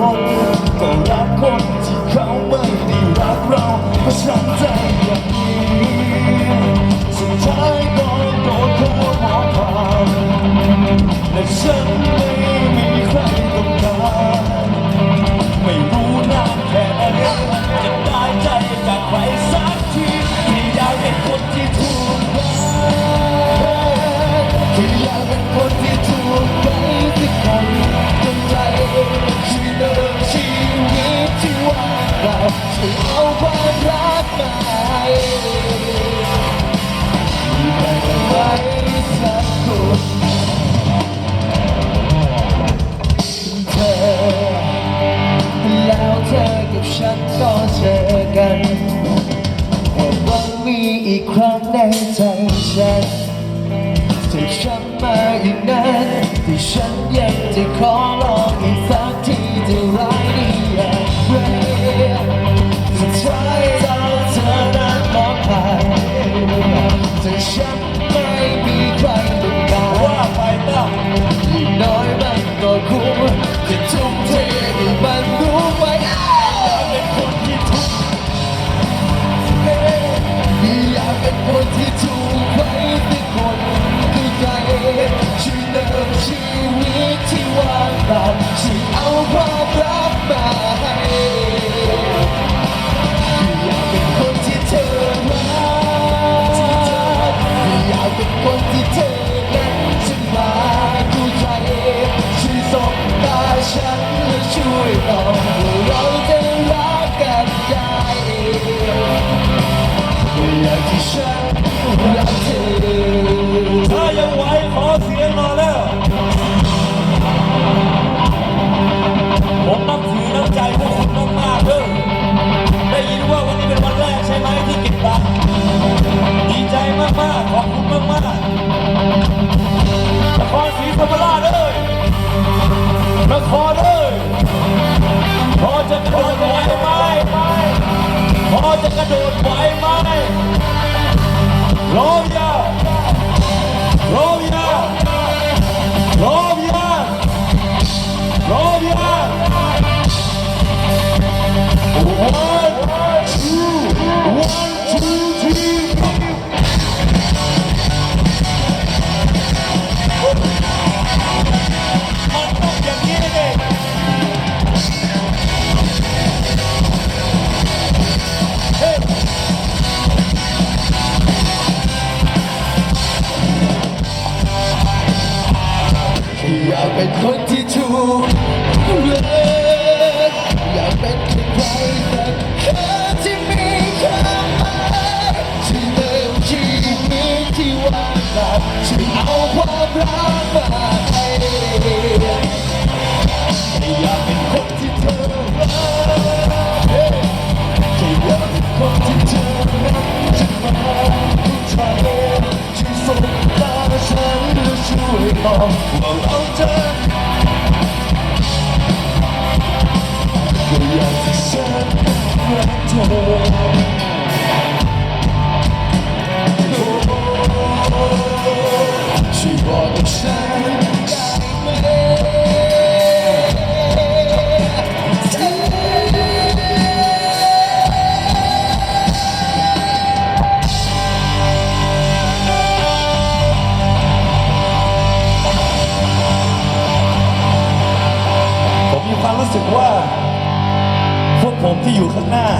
ต้องรักคนที่เขาไม่ได้รักเราเพราะฉันใจอย่างนี้สุดท้ายก็ ความรักไปแต่ไว้สักคนเธอ แล้วเธอกับฉันก็เจอกันแต่วันมีอีกครั้งในใจฉันจะช้ำมาอีกนั้นที่ฉันยังจะขอลองอีกสัก Gloria อยากเป็นคนที่ถูกเลือกอยากเป็นใครแต่เธอที่มีความหมายที่เติมชีวิตที่ว่างเปล่ที่เอาความรักมาให้อยากเป็นคนที่เธอรักอยากเป็นคนที่เธอรักที่มาผู้ชาที่สุด วยบอกว่าเราเจอก็อยากจะเจอรักเธอ สึกว่าพวกผมที่อยู่ข้างหน้า